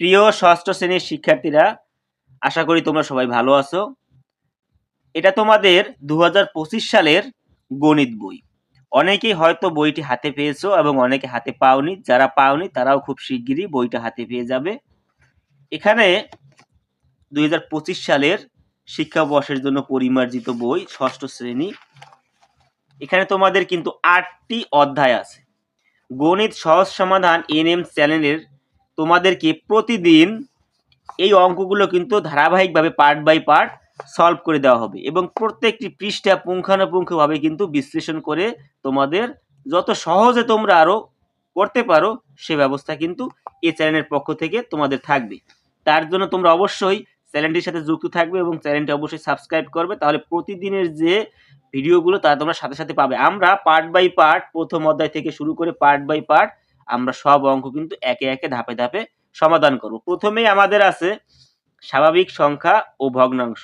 প্রিয় ষষ্ঠ শ্রেণির শিক্ষার্থীরা, আশা করি তোমরা সবাই ভালো আছো। এটা তোমাদের দু হাজার পঁচিশ সালের গণিত বই। অনেকেই হয়তো বইটি হাতে পেয়েছ এবং অনেকে হাতে পাওনি। যারা পাওনি, তারাও খুব শিগগিরই বইটা হাতে পেয়ে যাবে। এখানে দু হাজার পঁচিশ সালের শিক্ষাবর্ষের জন্য পরিমার্জিত বই, ষষ্ঠ শ্রেণি। এখানে তোমাদের কিন্তু আটটি অধ্যায় আছে। গণিত সহজ সমাধান এনএম চ্যানেলের তোমাদেরকে প্রতিদিন এই অঙ্কগুলো কিন্তু ধারাবাহিকভাবে পার্ট বাই পার্ট সলভ করে দেওয়া হবে এবং প্রত্যেকটি পৃষ্ঠা পুঙ্খানুপুঙ্খভাবে কিন্তু বিশ্লেষণ করে তোমাদের যত সহজে তোমরা আরও করতে পারো, সে ব্যবস্থা কিন্তু এই চ্যানেলের পক্ষ থেকে তোমাদের থাকবে। তার জন্য তোমরা অবশ্যই চ্যানেলটির সাথে যুক্ত থাকবে এবং চ্যানেলটি অবশ্যই সাবস্ক্রাইব করবে, তাহলে প্রতিদিনের যে ভিডিওগুলো তা তোমরা সাথে সাথে পাবে। আমরা পার্ট বাই পার্ট প্রথম অধ্যায় থেকে শুরু করে পার্ট বাই পার্ট আমরা সব অঙ্ক কিন্তু একে একে ধাপে ধাপে সমাধান করব। প্রথমেই আমাদের আছে স্বাভাবিক সংখ্যা ও ভগ্নাংশ।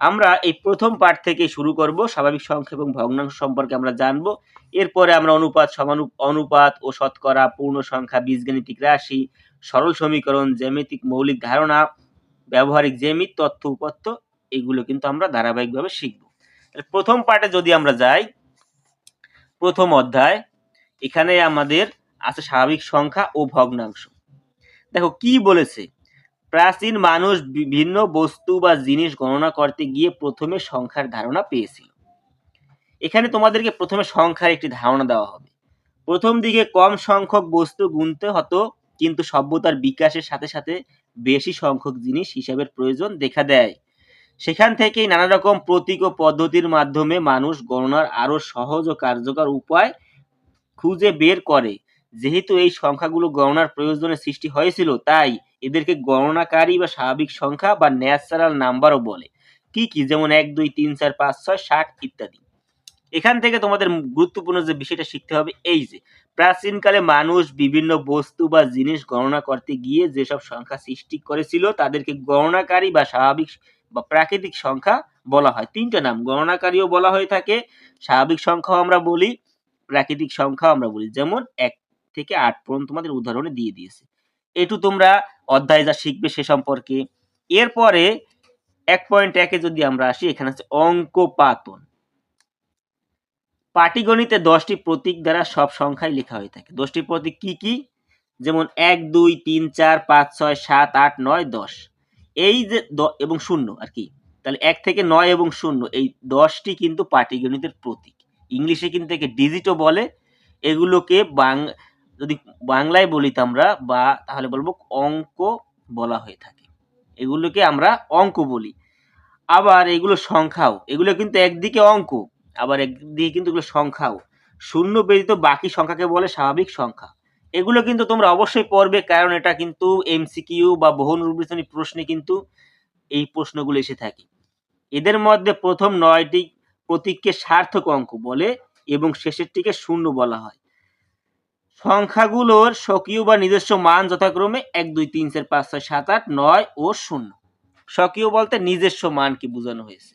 আমরা এই প্রথম পার্ট থেকে শুরু করব, স্বাভাবিক সংখ্যা এবং ভগ্নাংশ সম্পর্কে আমরা জানব। এরপরে আমরা অনুপাত, সমানু অনুপাত ও শতকরা পূর্ণ সংখ্যা, বীজগণিতিক রাশি, সরল সমীকরণ, জ্যামিতিক মৌলিক ধারণা, ব্যবহারিক জ্যামিত তথ্য উপাত্ত এগুলো কিন্তু আমরা ধারাবাহিকভাবে শিখব। প্রথম পার্টে যদি আমরা যাই, প্রথম অধ্যায়, এখানে আমাদের আছে স্বাভাবিক সংখ্যা ও ভগ্নাংশ। দেখো, কি বলেছে? প্রাচীন মানুষ বিভিন্ন বস্তু বা জিনিস গণনা করতে গিয়ে প্রথমে সংখ্যার ধারণা পেয়েছিল। এখানে তোমাদেরকে প্রথমে সংখ্যার একটি ধারণা দেওয়া হবে। প্রথম দিকে কম সংখ্যক বস্তু গুনতে হতো, কিন্তু সভ্যতার বিকাশের সাথে সাথে বেশি সংখ্যক জিনিস হিসাবের প্রয়োজন দেখা দেয়। সেখান থেকেই নানা রকম প্রতীক ও পদ্ধতির মাধ্যমে মানুষ গণনার আরও সহজ ও কার্যকর উপায় খুঁজে বের করে। যেহেতু এই সংখ্যাগুলো গণনার প্রয়োজনে সৃষ্টি হয়েছিল, তাই এদেরকে গণনাকারী বা স্বাভাবিক সংখ্যা বা ন্যাচারাল নাম্বারও বলে। কি কি? যেমন এক, দুই, তিন, চার, পাঁচ, ছয় ষাট ইত্যাদি। এখান থেকে তোমাদের গুরুত্বপূর্ণ যে বিষয়টা শিখতে হবে, এই যে প্রাচীনকালে মানুষ বিভিন্ন বস্তু বা জিনিস গণনা করতে গিয়ে যেসব সংখ্যা সৃষ্টি করেছিল, তাদেরকে গণনাকারী বা স্বাভাবিক বা প্রাকৃতিক সংখ্যা বলা হয়। তিনটা নাম গণনাকারীও বলা হয়ে থাকে, স্বাভাবিক সংখ্যাও আমরা বলি, প্রাকৃতিক সংখ্যাও আমরা বলি। যেমন এক থেকে আট পর্যন্ত তোমাদের উদাহরণে দিয়ে দিয়েছে। একটু তোমরা অধ্যায় যা শিখবে সে সম্পর্কে। এরপরে এক পয়েন্ট একে যদি আমরা আসি, এখানে আছে অঙ্ক পাতন পাটিগণিতে দশটি প্রতীক দ্বারা সব সংখ্যাই লেখা হয়ে থাকে। দশটি প্রতীক কি কি? যেমন এক, দুই, তিন, চার, পাঁচ, ছয়, সাত, আট, নয়, দশ। এই যে এবং শূন্য আর কি। তাহলে এক থেকে নয় এবং শূন্য, এই দশটি কিন্তু পাটিগণিতের প্রতীক। ইংলিশে কিন্তু একে ডিজিটও বলে। এগুলোকে বাং যদি বাংলায় বলি আমরা বা তাহলে বলব অঙ্ক বলা হয়ে থাকে। এগুলোকে আমরা অঙ্ক বলি। আবার এগুলো সংখ্যাও, এগুলো কিন্তু একদিকে অঙ্ক, আবার একদিকে কিন্তু এগুলো সংখ্যাও। শূন্য ব্যতীত বাকি সংখ্যাকে বলে স্বাভাবিক সংখ্যা। এগুলো কিন্তু তোমরা অবশ্যই পড়বে, কারণ এটা কিন্তু এমসিকিউ বা বহু নির্বাচনী প্রশ্নে কিন্তু এই প্রশ্নগুলো এসে থাকে। এদের মধ্যে প্রথম নয়টি প্রতীককে সার্থক অঙ্ক বলে এবং শেষেরটিকে শূন্য বলা হয়। সংখ্যাগুলোর স্বকীয় বা নিজস্ব মান যথাক্রমে এক, দুই, তিন, চার, পাঁচ, ছয়, সাত, আট, নয় ও শূন্য। স্বকীয় বলতে নিজস্ব মানকে বোঝানো হয়েছে?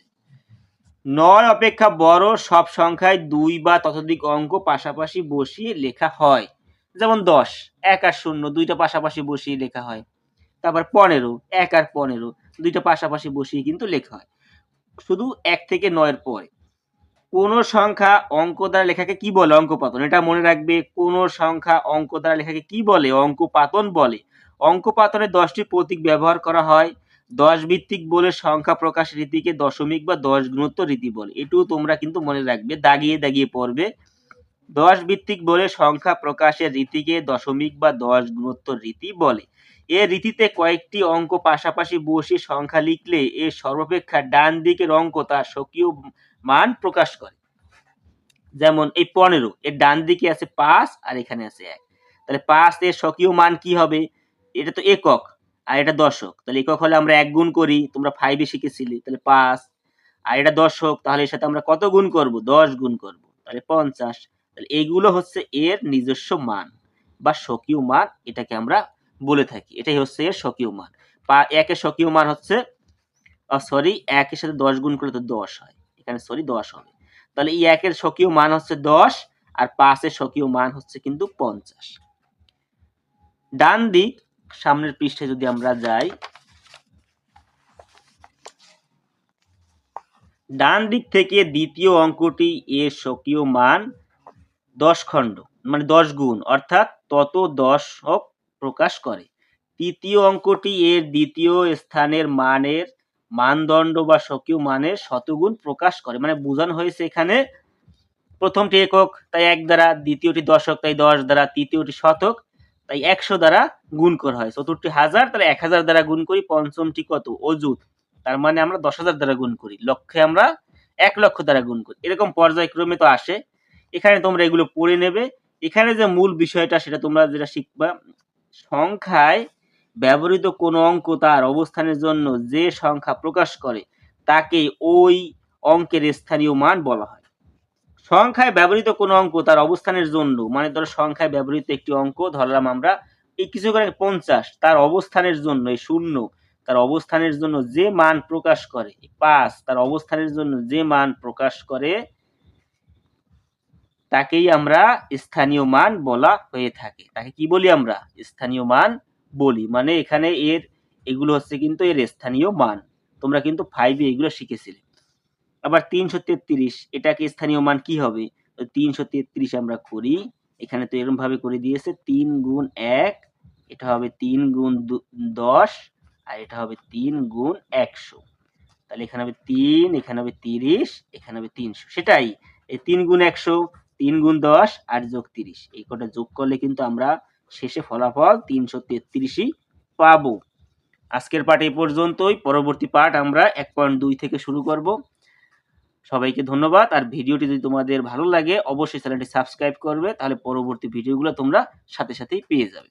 নয় অপেক্ষা বড় সব সংখ্যায় দুই বা ততোধিক অঙ্ক পাশাপাশি বসিয়ে লেখা হয়। যেমন দশ, এক আর শূন্য, দুইটা পাশাপাশি বসিয়ে লেখা হয়। তারপর পনেরো, এক আর পনেরো, দুইটা পাশাপাশি বসিয়ে কিন্তু লেখা হয়। শুধু এক থেকে নয়ের পরে। কোন সংখ্যা অঙ্ক দ্বারা লেখাকে কি বলে? অঙ্ক পাতন এটা মনে রাখবে, কোন সংখ্যা অঙ্ক দ্বারা লেখাকে কি বলে? অঙ্ক পাতন বলে। অঙ্ক পাতনে দশটি প্রতীক ব্যবহার করা হয়। দশ ভিত্তিক বলে সংখ্যা প্রকাশ রীতিকে দশমিক বা দশ গুণত্ব রীতি বলে। এটুকু তোমরা কিন্তু মনে রাখবে, দাগিয়ে দাগিয়ে পড়বে। দশ ভিত্তিক বলে সংখ্যা প্রকাশের রীতিকে দশমিক বা দশ গুণত্ব রীতি বলে। এ রীতিতে কয়েকটি অঙ্ক পাশাপাশি বসে সংখ্যা লিখলে এর সর্বাপেক্ষা ডান দিকের অঙ্ক তার স্বকীয় মান প্রকাশ করে। যেমন এই পনেরো, এর ডান দিকে আছে পাঁচ আর এখানে আছে এক। তাহলে পাঁচ এর স্বকীয় মান কি হবে? এটা তো একক আর এটা দশক। তাহলে একক হলে আমরা এক গুণ করি, তোমরা ফাইভে শিখেছিলে, তাহলে পাঁচ। আর এটা দশক, তাহলে এর সাথে আমরা কত গুণ করব? দশ গুণ করব। তাহলে পঞ্চাশ। তাহলে এইগুলো হচ্ছে এর নিজস্ব মান বা স্বকীয় মান, এটাকে আমরা বলে থাকি। এটাই হচ্ছে এর স্বকীয় মান। পা, একের স্বকীয় মান হচ্ছে সরি একের সাথে দশ গুণ করলে তো দশ হয়। এখানে সরি দশ হবে। তাহলে এই একের স্বকীয় মান হচ্ছে দশ আর পাঁচের স্বকীয় মান হচ্ছে কিন্তু পঞ্চাশ। ডান দিক, সামনের পৃষ্ঠে যদি আমরা যাই, ডান দিক থেকে দ্বিতীয় অঙ্কটি এর স্বকীয় মান দশ খণ্ড মানে দশ গুণ, অর্থাৎ তত দশক প্রকাশ করে। তৃতীয় অঙ্কটি এর দ্বিতীয় স্থানের মানের মানদণ্ড বা স্বকীয় মানের শতগুণ প্রকাশ করে। মানে বোঝানো হয়েছে এখানে, প্রথমটি একক, তাই এক দ্বারা, দ্বিতীয়টি দশক, তাই দশ দ্বারা, তৃতীয়টি শতক, তাই একশো দ্বারা গুণ করা হয়। চতুর্থটি হাজার, তাহলে এক হাজার দ্বারা গুণ করি, পঞ্চমটি কত? অযুত। তার মানে আমরা দশ হাজার দ্বারা গুণ করি, লক্ষ্যে আমরা এক লক্ষ দ্বারা গুণ করি। এরকম পর্যায়ক্রমে তো আসে। এখানে তোমরা এগুলো পড়ে নেবে। এখানে যে মূল বিষয়টা, সেটা তোমরা যেটা শিখবা, সংখ্যায় ব্যবহৃত কোনো অঙ্ক তার অবস্থানের জন্য যে সংখ্যা প্রকাশ করে, তাকে ওই অঙ্কের স্থানীয় মান বলা হয়। সংখ্যায় ব্যবহৃত কোনো অঙ্ক তার অবস্থানের জন্য মানে ধরো সংখ্যায় ব্যবহৃত একটি অঙ্ক, ধরলাম আমরা এই কিছু করে পঞ্চাশ, তার অবস্থানের জন্য এই শূন্য, তার অবস্থানের জন্য যে মান প্রকাশ করে পাঁচ, তার অবস্থানের জন্য যে মান প্রকাশ করে, তাকেই আমরা স্থানীয় মান বলা হয়ে থাকে। তাকে কি বলি আমরা? স্থানীয় মান বলি মানে এখানে এর, এগুলো হচ্ছে কিন্তু এর স্থানীয় মান। তোমরা কিন্তু ফাইভে এগুলো শিখেছিলে। আবার তিনশো তেত্রিশ, এটাকে স্থানীয় মান কি হবে? তিনশো তেত্রিশ আমরা করি। এখানে তো এরকম ভাবে করে দিয়েছে, তিন গুণ এক, এটা হবে তিন গুণ দশ, আর এটা হবে তিন গুণ একশো। তাহলে এখানে হবে তিন, এখানে হবে তিরিশ, এখানে হবে তিনশো। সেটাই, এই তিন গুণ একশো, তিন গুণ দশ, আর যোগ তিরিশ। এই কটা যোগ করলে কিন্তু আমরা শেষে ফলাফল তিনশো তেত্রিশই পাবো। আজকের পাঠ এই পর্যন্তই। পরবর্তী পাঠ আমরা এক পয়েন্ট দুই থেকে শুরু করব। সবাইকে ধন্যবাদ। আর ভিডিওটি যদি তোমাদের ভালো লাগে, অবশ্যই চ্যানেলটি সাবস্ক্রাইব করবে। তাহলে পরবর্তী ভিডিওগুলো তোমরা সাথে সাথেই পেয়ে যাবে।